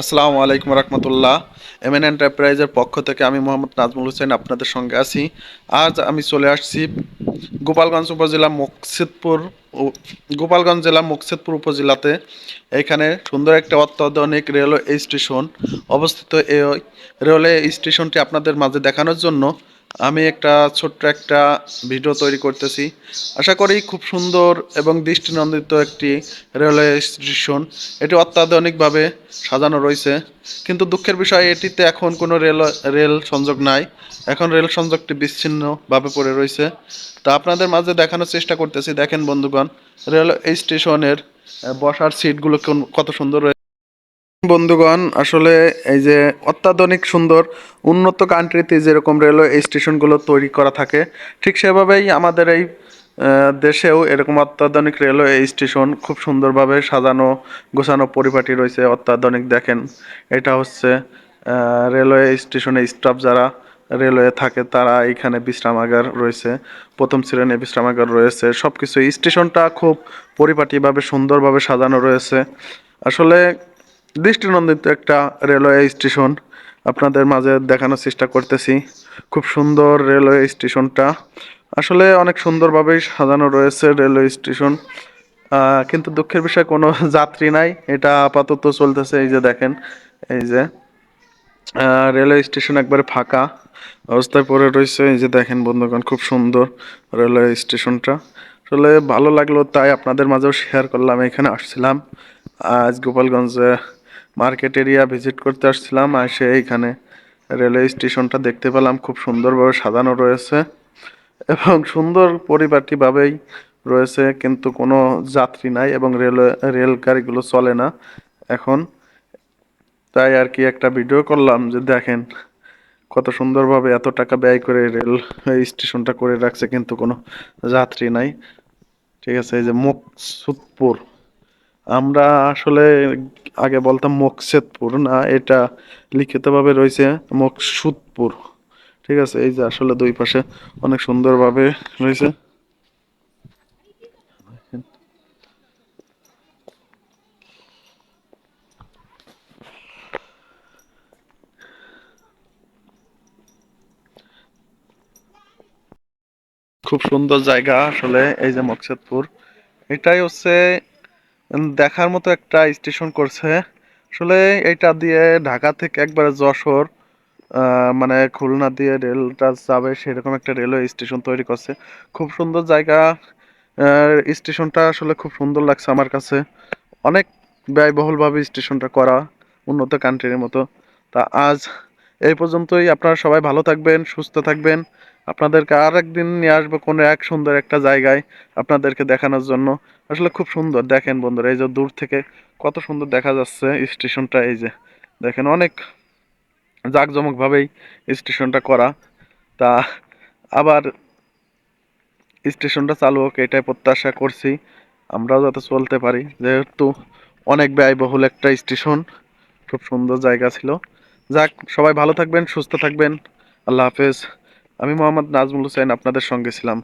আসসালামু আলাইকুম রহমতুল্লাহ। M N এন্টারপ্রাইজের পক্ষ থেকে আমি মোহাম্মদ নাজমুল হোসেন আপনাদের সঙ্গে আছি। আজ আমি চলে আসছি গোপালগঞ্জ উপজেলা মুকসিদপুর গোপালগঞ্জ জেলা মুকসিদপুর উপজেলাতে। এখানে সুন্দর একটা অত্যাধুনিক রেলওয়ে স্টেশন অবস্থিত। এই রেলওয়ে স্টেশনটি আপনাদের মাঝে দেখানোর জন্য আমি একটা ছোট্ট একটা ভিডিও তৈরি করতেছি। আশা করি খুব সুন্দর এবং দৃষ্টিনন্দিত একটি রেলওয়ে স্টেশন। এটি অত্যাধুনিকভাবে সাজানো রয়েছে। কিন্তু দুঃখের বিষয়, এটিতে এখন কোনো রেল রেল সংযোগ নাই। এখন রেল সংযোগটি বিচ্ছিন্নভাবে পড়ে রয়েছে। তা আপনাদের মাঝে দেখানোর চেষ্টা করতেছি। দেখেন বন্ধুগণ রেল স্টেশনের বসার সিটগুলো কত সুন্দর বন্ধুগণ, আসলে এই যে অত্যাধুনিক, সুন্দর, উন্নত কান্ট্রিতে যেরকম রেলওয়ে স্টেশনগুলো তৈরি করা থাকে, ঠিক সেভাবেই আমাদের এই দেশেও এরকম অত্যাধুনিক রেলওয়ে স্টেশন খুব সুন্দরভাবে সাজানো, গোছানো পরিপাটি রয়েছে অত্যাধুনিক। দেখেন, এটা হচ্ছে রেলওয়ে স্টেশনে স্টাফ যারা রেলওয়ে থাকে, তারা এখানে বিশ্রামাগার রয়েছে, প্রথম শ্রেণি বিশ্রামাগার রয়েছে। সব কিছু স্টেশনটা খুব পরিপাটিভাবে, সুন্দরভাবে সাজানো রয়েছে। আসলে দৃষ্টিনন্দিত একটা রেলওয়ে স্টেশন। আপনাদের মাঝে দেখানোর চেষ্টা করতেছি। খুব সুন্দর রেলওয়ে স্টেশনটা। আসলে অনেক সুন্দরভাবেই সাজানো রয়েছে রেলওয়ে স্টেশন। কিন্তু দুঃখের বিষয়, কোনো যাত্রী নাই। এটা আপাতত চলতেছে, এই যে দেখেন, এই যে রেলওয়ে স্টেশন একবারে ফাঁকা অবস্থায় পড়ে রয়েছে। এই যে দেখেন বন্ধুগণ, খুব সুন্দর রেলওয়ে স্টেশনটা। আসলে ভালো লাগল, তাই আপনাদের মাঝেও শেয়ার করলাম, এখানে আসছিলাম। আজ গোপালগঞ্জে মার্কেট এরিয়া ভিজিট করতে আসছিলাম এসে এইখানে রেলওয়ে স্টেশনটা দেখতে পেলাম। খুব সুন্দরভাবে সাজানো রয়েছে এবং সুন্দর পরিপাটিভাবেই রয়েছে, কিন্তু কোনো যাত্রী নাই এবং রেলওয়ে রেল গাড়িগুলো চলে না এখন। তাই আর কি একটা ভিডিও করলাম যে দেখেন কত সুন্দরভাবে এত টাকা ব্যয় করে রেল স্টেশনটা করে রাখছে, কিন্তু কোনো যাত্রী নাই। ঠিক আছে, এই যে মুকসুদপুর। আমরা আসলে আগে বলতাম মকসেদপুর, না? এটা লিখিতভাবে রয়েছে মকসুদপুর। ঠিক আছে? এই যে আসলে দুই পাশে অনেক সুন্দরভাবে রয়েছে। খুব সুন্দর জায়গা আসলে, এই যে মকসেদপুর। এটাই হচ্ছে দেখার মতো একটা স্টেশন করছে। আসলে এটা দিয়ে ঢাকা থেকে একবারে যশোর মানে খুলনা দিয়ে রেলটা যাবে সেরকম একটা রেলওয়ে স্টেশন তৈরি করছে। খুব সুন্দর জায়গা স্টেশনটা আসলে খুব সুন্দর লাগছে আমার কাছে। অনেক ব্যয়বহুলভাবে স্টেশনটা করা, উন্নত কান্ট্রির মতো। তা আজ এই পর্যন্তই। আপনারা সবাই ভালো থাকবেন, সুস্থ থাকবেন। আপনাদেরকে আর একদিন নিয়ে আসব কোনো এক সুন্দর একটা জায়গায় আপনাদেরকে দেখানোর জন্য। আসলে খুব সুন্দর। দেখেন বন্ধুরা, এই যে দূর থেকে কত সুন্দর দেখা যাচ্ছে স্টেশনটা, এই যে দেখেন অনেক জাঁকজমকভাবেই স্টেশনটা করা। তা আবার স্টেশনটা চালু হোক, এটাই প্রত্যাশা করছি। আমরাও যাতে চলতে পারি। যেহেতু অনেক ব্যয়বহুল একটা স্টেশন, খুব সুন্দর জায়গা ছিল। যাক, সবাই ভালো থাকবেন, সুস্থ থাকবেন। আল্লাহ হাফেজ। আমি মোহাম্মদ নাজমুল হোসেন, আপনাদের সঙ্গে ছিলাম।